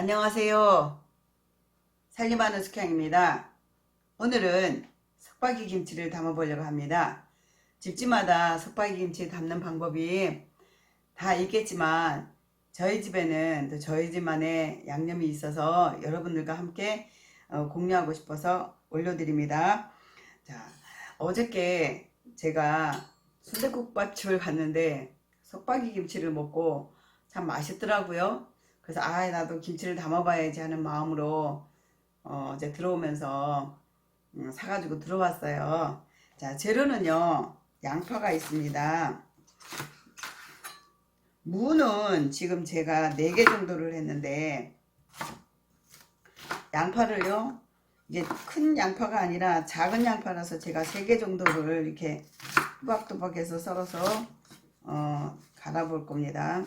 안녕하세요. 살림하는 숙향입니다. 오늘은 석박이 김치를 담아보려고 합니다. 집집마다 석박이 김치 담는 방법이 다 있겠지만 저희 집에는 또 저희 집만의 양념이 있어서 여러분들과 함께 어, 공유하고 싶어서 올려드립니다. 자, 어저께 제가 순대국밥집을 갔는데 석박이 김치를 먹고 참 맛있더라고요. 그래서 아 나도 김치를 담아봐야지 하는 마음으로 어, 이제 들어오면서 음, 사가지고 들어왔어요. 자 재료는요 양파가 있습니다. 무는 지금 제가 4개 정도를 했는데 양파를요 이게 큰 양파가 아니라 작은 양파라서 제가 3개 정도를 이렇게 또박또박해서 썰어서 어, 갈아볼 겁니다.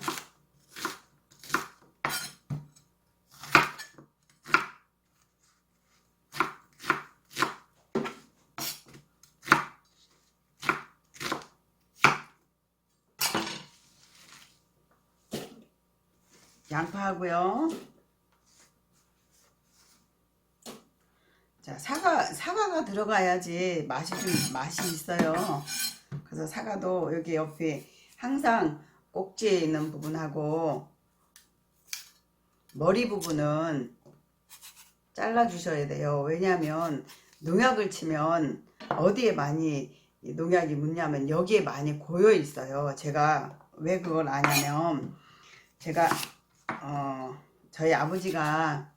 양파하고요. 자, 사과 사과가 들어가야지 맛이 좀 맛이 있어요. 그래서 사과도 여기 옆에 항상 꼭지에 있는 부분하고 머리 부분은 잘라 주셔야 돼요. 왜냐하면 농약을 치면 어디에 많이 이 농약이 묻냐면 여기에 많이 고여 있어요. 제가 왜 그걸 아냐면 제가 어, 저희 아버지가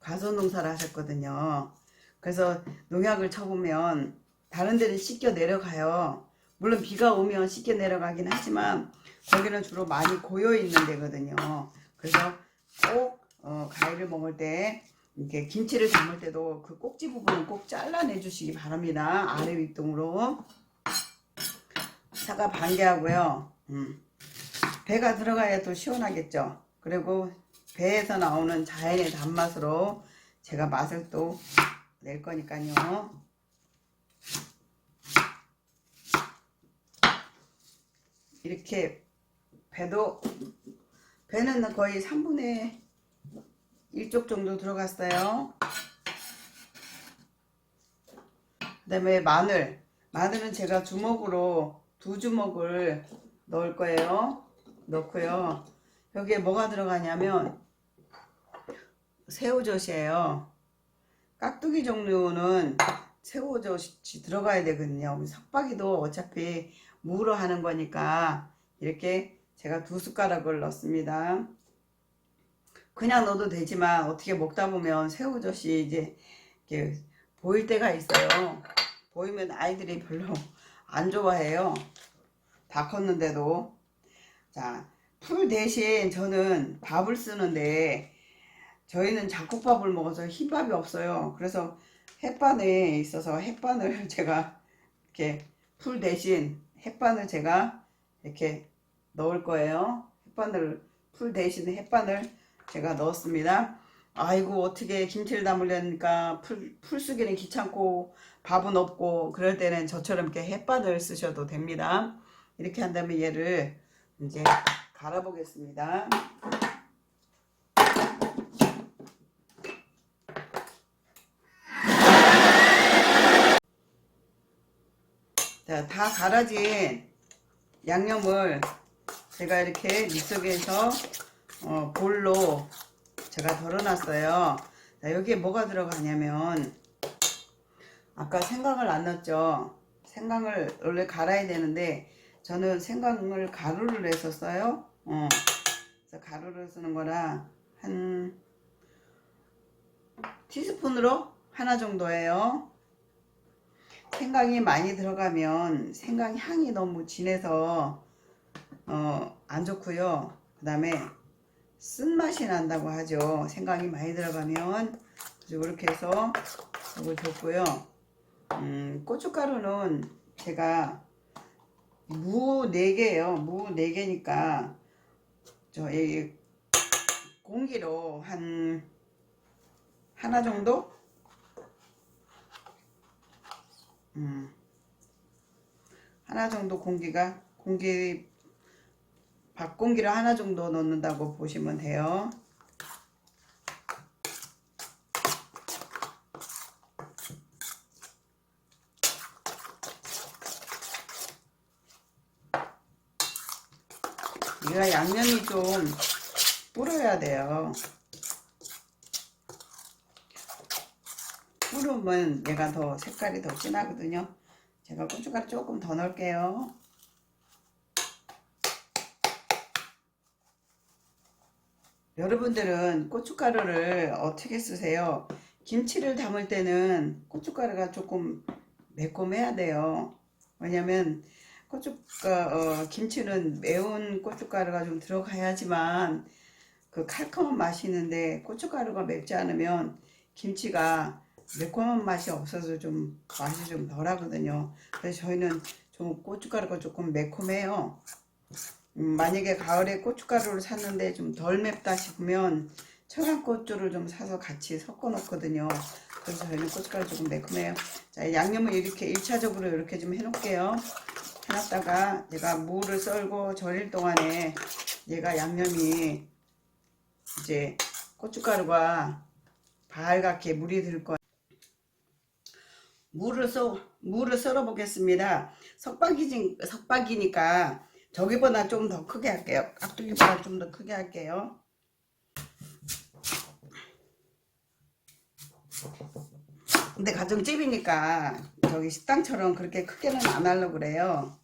과수 농사를 하셨거든요. 그래서 농약을 쳐보면 다른 데는 씻겨 내려가요. 물론 비가 오면 씻겨 내려가긴 하지만 거기는 주로 많이 고여 있는 데거든요. 그래서 꼭 어, 과일을 먹을 때 이렇게 김치를 담을 때도 그 꼭지 부분은 꼭 잘라내 주시기 바랍니다. 아래 윗동으로 사과 반 개 하고요. 음. 배가 들어가야 또 시원하겠죠. 그리고 배에서 나오는 자연의 단맛으로 제가 맛을 또 낼 거니까요. 이렇게 배도 배는 거의 3분의 1쪽 정도 들어갔어요. 그 다음에 마늘 마늘은 제가 주먹으로 두 주먹을 넣을 거예요. 넣고요. 여기에 뭐가 들어가냐면 새우젓이에요. 깍두기 종류는 새우젓이 들어가야 되거든요. 석박이도 어차피 무로 하는 거니까 이렇게 제가 두 숟가락을 넣습니다. 그냥 넣어도 되지만 어떻게 먹다 보면 새우젓이 이제 이렇게 보일 때가 있어요. 보이면 아이들이 별로 안 좋아해요. 다 컸는데도. 자, 풀 대신 저는 밥을 쓰는데 저희는 잡곡밥을 먹어서 흰밥이 없어요. 그래서 햇반에 있어서 햇반을 제가 이렇게 풀 대신 햇반을 제가 이렇게 넣을 거예요. 햇반을 풀 대신 햇반을 제가 넣었습니다. 아이고 어떻게 김치를 담으려니까 풀, 풀 쓰기는 귀찮고 밥은 없고 그럴 때는 저처럼 이렇게 햇반을 쓰셔도 됩니다. 이렇게 한 다음에 얘를 이제 갈아보겠습니다. 자, 다 갈아진 양념을 제가 이렇게 믹서기에서 어, 볼로 제가 덜어놨어요. 자, 여기에 뭐가 들어가냐면 아까 생강을 안 넣었죠. 생강을 원래 갈아야 되는데 저는 생강을 가루를 해서 써요. 어. 그래서 가루를 쓰는 거라 한 티스푼으로 하나 정도예요. 생강이 많이 들어가면 생강 향이 너무 진해서 어, 안 좋고요. 그 다음에 쓴맛이 난다고 하죠. 생강이 많이 들어가면 그래서 이렇게 해서 이걸 줬고요. 음, 고춧가루는 제가 무 4개예요. 무 4개니까 저이 공기로 한 하나 정도? 음. 하나 정도 공기가 공기 밥공기를 하나 정도 넣는다고 보시면 돼요. 얘가 양념이 좀 불어야 돼요. 불으면 얘가 더 색깔이 더 진하거든요. 제가 고춧가루 조금 더 넣을게요. 여러분들은 고춧가루를 어떻게 쓰세요? 김치를 담을 때는 고춧가루가 조금 매콤해야 돼요. 왜냐면 고춧가 어, 김치는 매운 고춧가루가 좀 들어가야지만 그 칼칼한 맛이 있는데 고춧가루가 맵지 않으면 김치가 매콤한 맛이 없어서 좀 맛이 좀 덜하거든요. 그래서 저희는 좀 고춧가루가 조금 매콤해요. 음, 만약에 가을에 고춧가루를 샀는데 좀 덜 맵다 싶으면 청양고추를 좀 사서 같이 섞어 놓거든요. 그래서 저희는 고춧가루 조금 매콤해요. 자, 양념을 이렇게 1차적으로 이렇게 좀 해 놓을게요. 해놨다가 제가 무를 썰고 절일 동안에 얘가 양념이 이제 고춧가루가 발갛게 물이 들 거예요. 무를 썰 무를 썰어 보겠습니다. 석박이 석박이니까 저기보다 좀 더 크게 할게요. 깍두기보다 좀 더 크게 할게요. 근데 가정집이니까 저기 식당처럼 그렇게 크게는 안 하려고 그래요.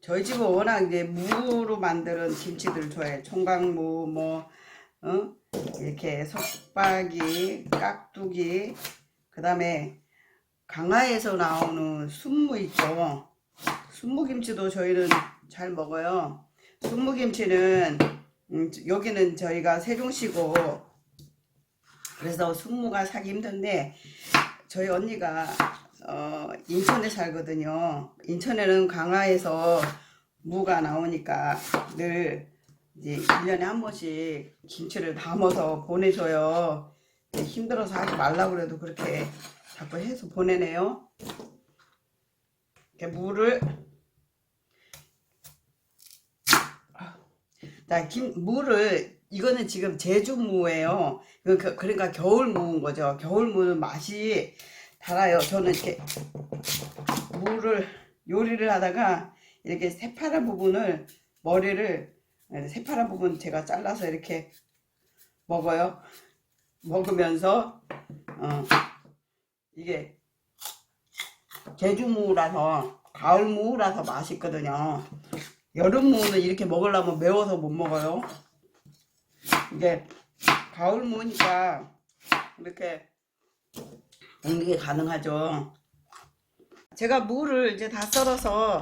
저희 집은 워낙 이제 무로 만드는 김치들 좋아해요. 총각무, 뭐, 어? 이렇게 석박이, 깍두기, 그 다음에 강화에서 나오는 순무 있죠. 순무김치도 저희는 잘 먹어요. 순무김치는 음, 여기는 저희가 세종시고 그래서 순무가 사기 힘든데 저희 언니가 어, 인천에 살거든요. 인천에는 강화에서 무가 나오니까 늘 이제 1년에 한 번씩 김치를 담아서 보내줘요. 힘들어서 하지 말라고 그래도 그렇게 자꾸 해서 보내네요. 이렇게 무를 자, 김, 무를 이거는 지금 제주무예요. 그- 그- 그러니까 겨울 무인 거죠. 겨울 무는 맛이 달아요. 저는 이렇게 무를 요리를 하다가 이렇게 새파란 부분을 머리를 네, 새파란 부분 제가 잘라서 이렇게 먹어요. 먹으면서 어, 이게 제주무라서 가을무라서 맛있거든요. 여름무는 이렇게 먹으려면 매워서 못 먹어요. 이게 가을무니까 이렇게 먹는 게 가능하죠. 제가 무를 이제 다 썰어서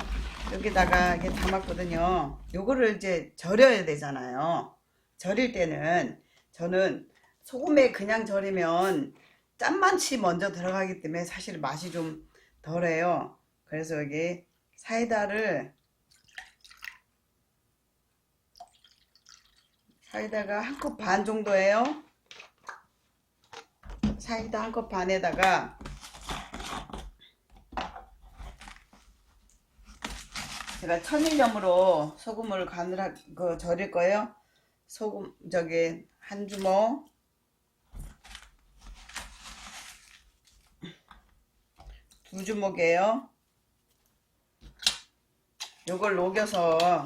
여기다가 이렇게 담았거든요. 요거를 이제 절여야 되잖아요. 절일 때는 저는 소금에 그냥 절이면 짠맛이 먼저 들어가기 때문에 사실 맛이 좀 덜해요. 그래서 여기 사이다를 사이다가 한 컵 반 정도예요. 사이다 한 컵 반에다가 제가 천일염으로 소금을 간을 하, 그 절일 거예요. 소금 저기 한 주먹 두 주먹이에요. 요걸 녹여서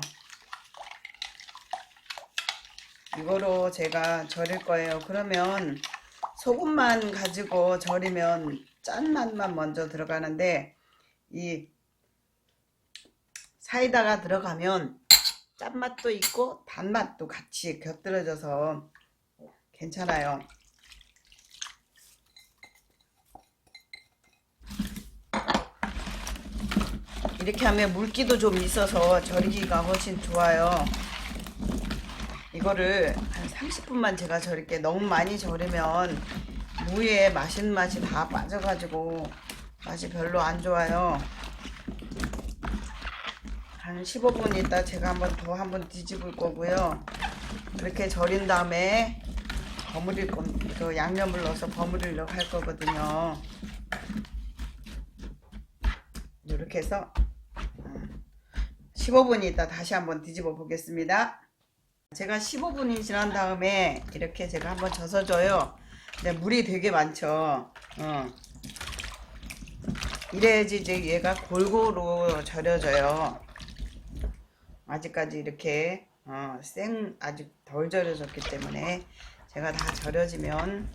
이거로 제가 절일 거예요. 그러면 소금만 가지고 절이면 짠맛만 먼저 들어가는데 이 사이다가 들어가면 짠맛도 있고 단맛도 같이 곁들여져서 괜찮아요. 이렇게 하면 물기도 좀 있어서 절이기가 훨씬 좋아요. 이거를 한 30분만 제가 절일게 너무 많이 절이면 무에 맛있는 맛이 다 빠져가지고 맛이 별로 안 좋아요. 한 15분 있다 제가 한번 더 한번 뒤집을 거고요. 그렇게 절인 다음에 버무릴 건, 그 양념을 넣어서 버무리려고 할 거거든요. 이렇게 해서 15분 있다 다시 한번 뒤집어 보겠습니다. 제가 15분이 지난 다음에 이렇게 제가 한번 젖어줘요. 근데 물이 되게 많죠. 어. 이래야지 이제 얘가 골고루 절여져요. 아직까지 이렇게 어, 생 아직 덜 절여졌기 때문에 제가 다 절여지면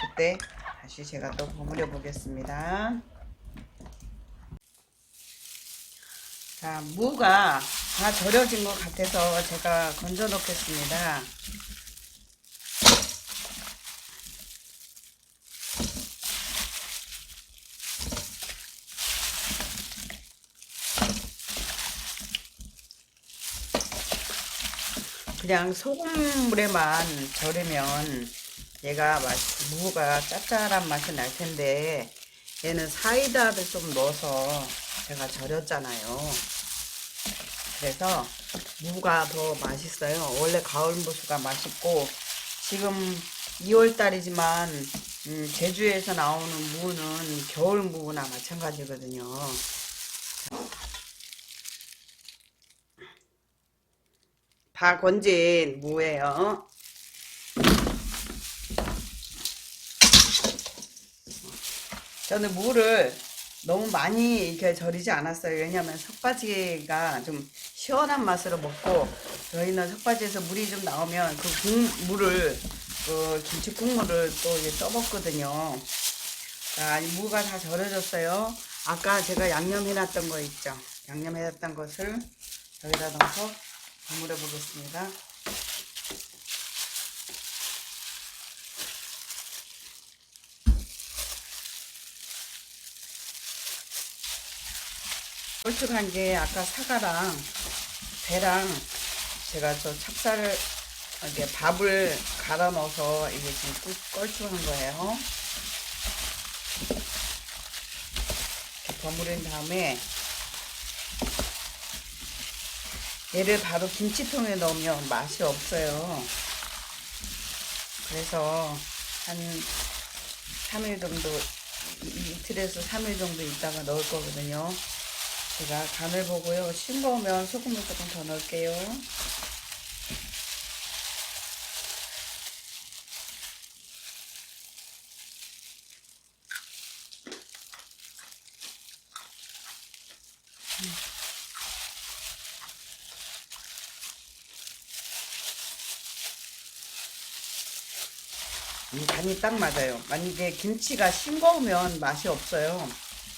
그때 다시 제가 또 버무려 보겠습니다. 자, 무가 다 절여진 것 같아서 제가 건져 놓겠습니다. 그냥 소금물에만 절이면 얘가 맛, 무가 짭짤한 맛이 날 텐데 얘는 사이다를 좀 넣어서 제가 절였잖아요. 그래서 무가 더 맛있어요. 원래 가을 무수가 맛있고 지금 2월 달이지만 음, 제주에서 나오는 무는 겨울 무나 마찬가지거든요. 다 건진 무예요. 저는 무를 너무 많이 이렇게 절이지 않았어요. 왜냐하면 석바지가 좀 시원한 맛으로 먹고 저희는 석바지에서 물이 좀 나오면 그 국, 물을 그 김치 국물을 또 이제 써먹거든요. 자, 이 무가 다 절여졌어요. 아까 제가 양념해놨던 거 있죠. 양념해놨던 것을 여기다 넣어서 버무려 보겠습니다. 꼴쭉한 게 아까 사과랑 배랑 제가 저 찹쌀을 이렇게 밥을 갈아 넣어서 이게 지금 꿀- 꼴쭉한 거예요. 이렇게 버무린 다음에 얘를 바로 김치통에 넣으면 맛이 없어요. 그래서 한 3일 정도, 이- 이틀에서 3일 정도 있다가 넣을 거거든요. 제가 간을 보고요. 싱거우면 소금을 조금 더 넣을게요. 이 간이 딱 맞아요. 만약에 김치가 싱거우면 맛이 없어요.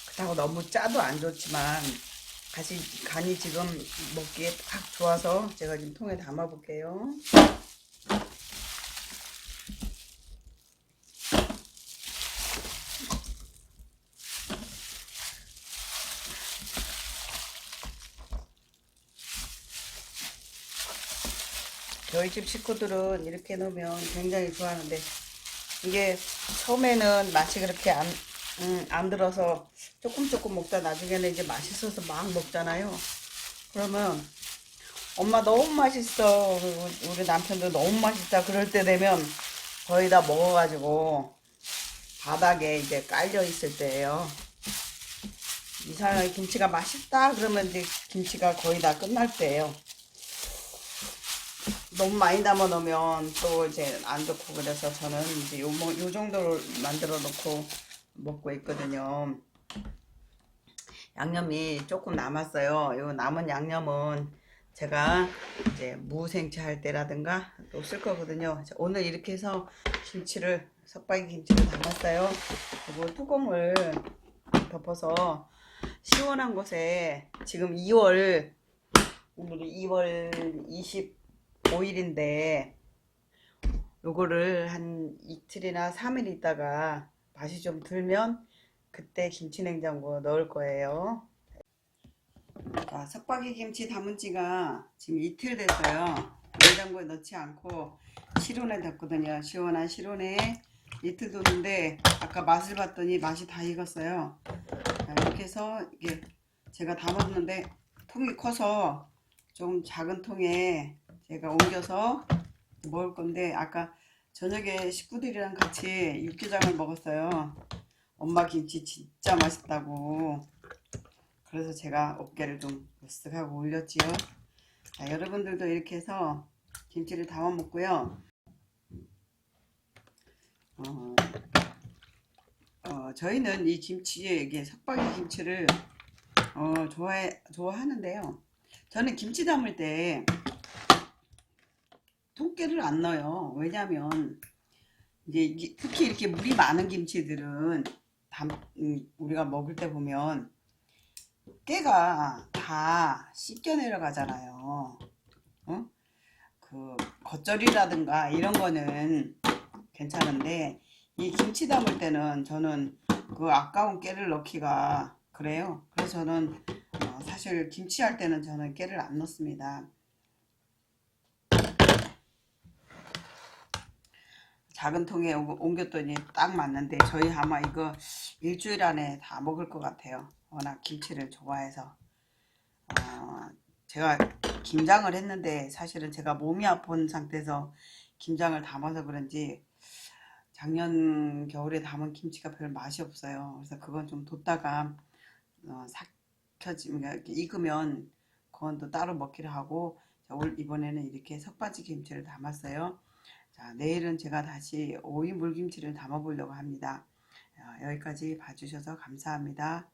그렇다고 너무 짜도 안 좋지만 같이 간이 지금 먹기에 딱 좋아서 제가 지금 통에 담아 볼게요. 저희 집 식구들은 이렇게 넣으면 굉장히 좋아하는데 이게 처음에는 맛이 그렇게 안, 음, 안 들어서 조금 조금 먹다 나중에는 이제 맛있어서 막 먹잖아요. 그러면 엄마 너무 맛있어. 우리 남편도 너무 맛있다. 그럴 때 되면 거의 다 먹어가지고 바닥에 이제 깔려 있을 때예요. 이상하게 김치가 맛있다. 그러면 이제 김치가 거의 다 끝날 때예요. 너무 많이 담아 놓으면 또 이제 안 좋고 그래서 저는 이제 요, 뭐- 요 정도로 만들어 놓고 먹고 있거든요. 양념이 조금 남았어요. 요 남은 양념은 제가 이제 무생채 할 때라든가 또 쓸 거거든요. 자, 오늘 이렇게 해서 김치를 석박이 김치를 담았어요. 그리고 뚜껑을 덮어서 시원한 곳에 지금 2월 오늘이 2월 25일인데 요거를 한 이틀이나 3일 있다가 맛이 좀 들면 그때 김치냉장고 넣을 거예요. 자, 석박이 김치 담은 지가 지금 이틀 됐어요. 냉장고에 넣지 않고 실온에 뒀거든요. 시원한 실온에 이틀 뒀는데 아까 맛을 봤더니 맛이 다 익었어요. 자, 이렇게 해서 이게 제가 담았는데 통이 커서 좀 작은 통에 제가 옮겨서 먹을 건데 아까 저녁에 식구들이랑 같이 육개장을 먹었어요. 엄마 김치 진짜 맛있다고. 그래서 제가 어깨를 좀 으쓱하고 올렸지요. 자, 여러분들도 이렇게 해서 김치를 담아 먹고요. 어, 어, 저희는 이 김치에 이게 석박이 김치를 어, 좋아해 좋아하는데요. 저는 김치 담을 때 통깨를 안 넣어요. 왜냐면 이제 특히 이렇게 물이 많은 김치들은 우리가 먹을 때 보면 깨가 다 씻겨 내려가잖아요. 어? 그 겉절이라든가 이런 거는 괜찮은데 이 김치 담을 때는 저는 그 아까운 깨를 넣기가 그래요. 그래서 저는 어, 사실 김치 할 때는 저는 깨를 안 넣습니다. 작은 통에 옮- 옮겼더니 딱 맞는데 저희 아마 이거 일주일 안에 다 먹을 것 같아요. 워낙 김치를 좋아해서. 어, 제가 김장을 했는데 사실은 제가 몸이 아픈 상태에서 김장을 담아서 그런지 작년 겨울에 담은 김치가 별 맛이 없어요. 그래서 그건 좀 뒀다가 어, 삭혀지면 이렇게 익으면 그건 또 따로 먹기로 하고 이번에는 이렇게 석바지 김치를 담았어요. 자, 내일은 제가 다시 오이 물김치를 담아 보려고 합니다. 어, 여기까지 봐주셔서 감사합니다.